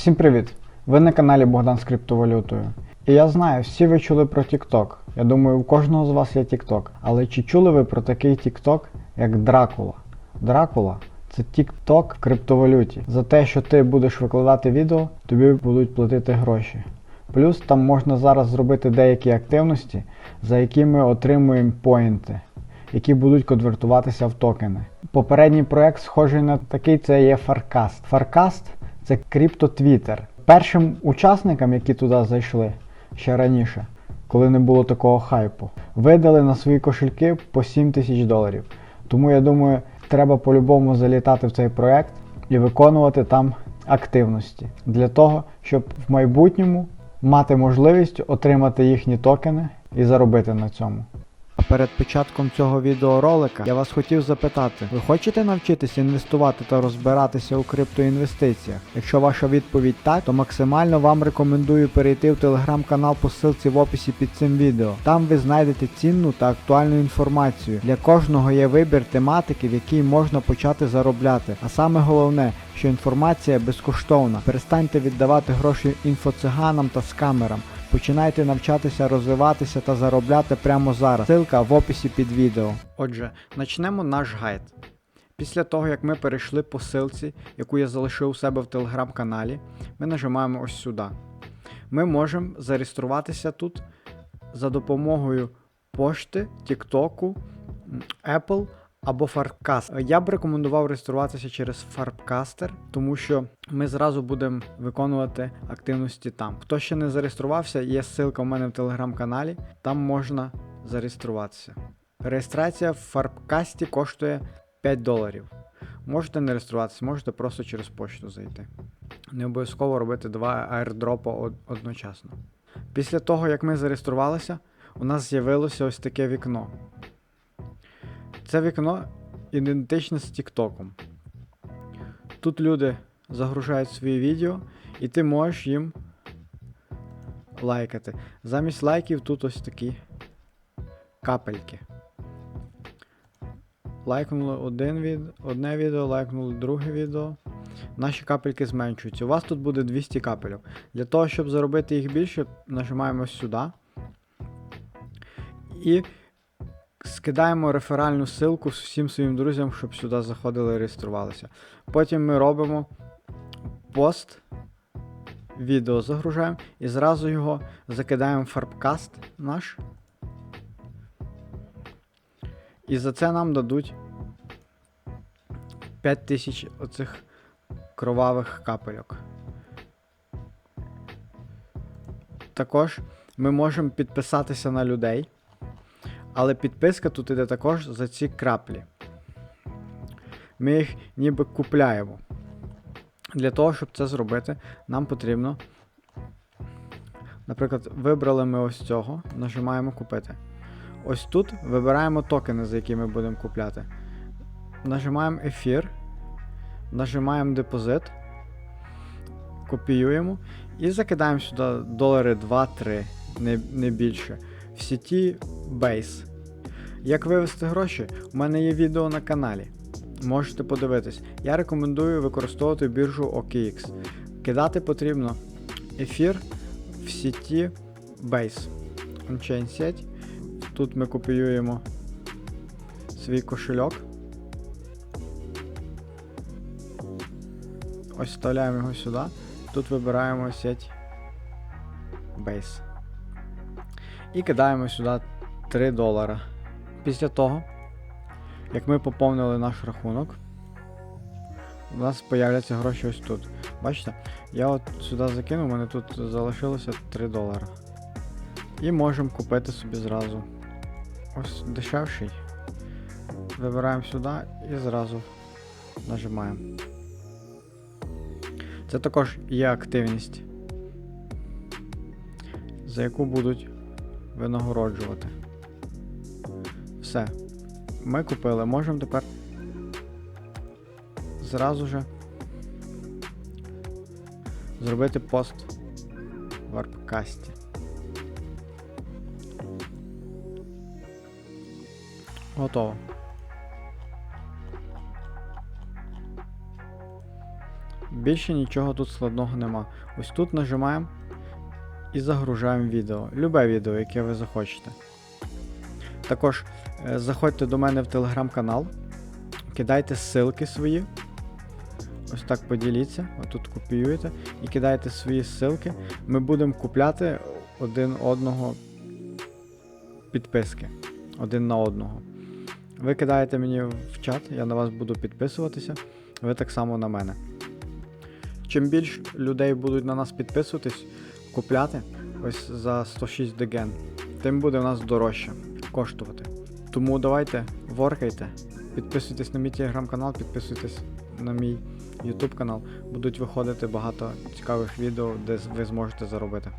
Всім привіт! Ви на каналі Богдан з криптовалютою. І я знаю, всі ви чули про TikTok. Я думаю, у кожного з вас є TikTok. Але чи чули ви про такий TikTok, як Дракула? Дракула це TikTok в криптовалюті. За те, що ти будеш викладати відео, тобі будуть платити гроші. Плюс там можна зараз зробити деякі активності, за які ми отримуємо поінти, які будуть конвертуватися в токени. Попередній проект, схожий на такий, це є Farcast. Farcast це криптотвітер. Першим учасникам, які туди зайшли ще раніше, коли не було такого хайпу, видали на свої кошельки по 7 тисяч доларів. Тому я думаю, треба по-любому залітати в цей проект і виконувати там активності для того, щоб в майбутньому мати можливість отримати їхні токени і заробити на цьому. Перед початком цього відеоролика я вас хотів запитати: ви хочете навчитися інвестувати та розбиратися у криптоінвестиціях? Якщо ваша відповідь так, то максимально вам рекомендую перейти в телеграм-канал по ссылці в описі під цим відео. Там ви знайдете цінну та актуальну інформацію. Для кожного є вибір тематики, в якій можна почати заробляти. А саме головне, що інформація безкоштовна. Перестаньте віддавати гроші інфоциганам та скамерам. Починайте навчатися розвиватися та заробляти прямо зараз. Ссылка в описі під відео. Отже, почнемо наш гайд. Після того, як ми перейшли по ссылці, яку я залишив у себе в телеграм-каналі, ми нажимаємо ось сюди. Ми можемо зареєструватися тут за допомогою пошти, Тіктоку, Apple або Farcast. Я б рекомендував реєструватися через Farcaster, тому що ми зразу будемо виконувати активності там. Хто ще не зареєструвався, є ссылка у мене в телеграм-каналі, там можна зареєструватися. Реєстрація в Farcast коштує 5 доларів. Можете не реєструватися, можете просто через почту зайти. Не обов'язково робити два аірдропа одночасно. Після того, як ми зареєструвалися, у нас з'явилося ось таке вікно. Це вікно ідентичне з Тіктоком. Тут люди загружають свої відео, і ти можеш їм лайкати. Замість лайків тут ось такі капельки. Лайкнули один від... одне відео, лайкнули друге відео. Наші капельки зменшуються. У вас тут буде 200 капельок. Для того, щоб заробити їх більше, нажимаємо сюди. І скидаємо реферальну ссылку всім своїм друзям, щоб сюди заходили і реєструвалися. Потім ми робимо пост, відео загружаємо і зразу його закидаємо в фарбкаст наш. І за це нам дадуть 5000 оцих кровавих капельок. Також ми можемо підписатися на людей. Але підписка тут іде також за ці краплі. Ми їх ніби купляємо. Для того, щоб це зробити, нам потрібно. Наприклад, вибрали ми ось цього, нажимаємо купити. Ось тут вибираємо токени, за які ми будемо купляти. Нажимаємо ефір, нажимаємо депозит, копіюємо і закидаємо сюди долари 2-3, не, не більше. В сіті Base. Як вивести гроші, у мене є відео на каналі. Можете подивитись. Я рекомендую використовувати біржу OKX. Кидати потрібно ефір в сіті Base. Onchain сеть. Тут ми копіюємо свій кошельок. Ось вставляємо його сюди. Тут вибираємо сеть Base. І кидаємо сюди 3 долара. Після того, як ми поповнили наш рахунок, у нас з'являться гроші ось тут. Бачите? Я от сюди закинув, у мене тут залишилося 3 долара. І можемо купити собі зразу. Ось дешевший. Вибираємо сюди і зразу нажимаємо. Це також є активність, за яку будуть винагороджувати. Все. Ми купили. Можемо тепер зразу же зробити пост в арпкасті. Готово. Більше нічого тут складного нема. Ось тут нажимаємо і загружаємо відео. Любе відео, яке ви захочете. Також е, заходьте до мене в телеграм-канал, кидайте ссылки свої. Ось так поділіться, отут копіюєте і кидаєте свої ссылки. Ми будемо купляти один одного підписки. Один на одного. Ви кидаєте мені в чат, я на вас буду підписуватися, ви так само на мене. Чим більш людей будуть на нас підписуватись, купляти ось за 106 деген, тим буде в нас дорожче коштувати. Тому давайте воркайте, підписуйтесь на мій телеграм-канал, підписуйтесь на мій YouTube канал. Будуть виходити багато цікавих відео, де ви зможете заробити.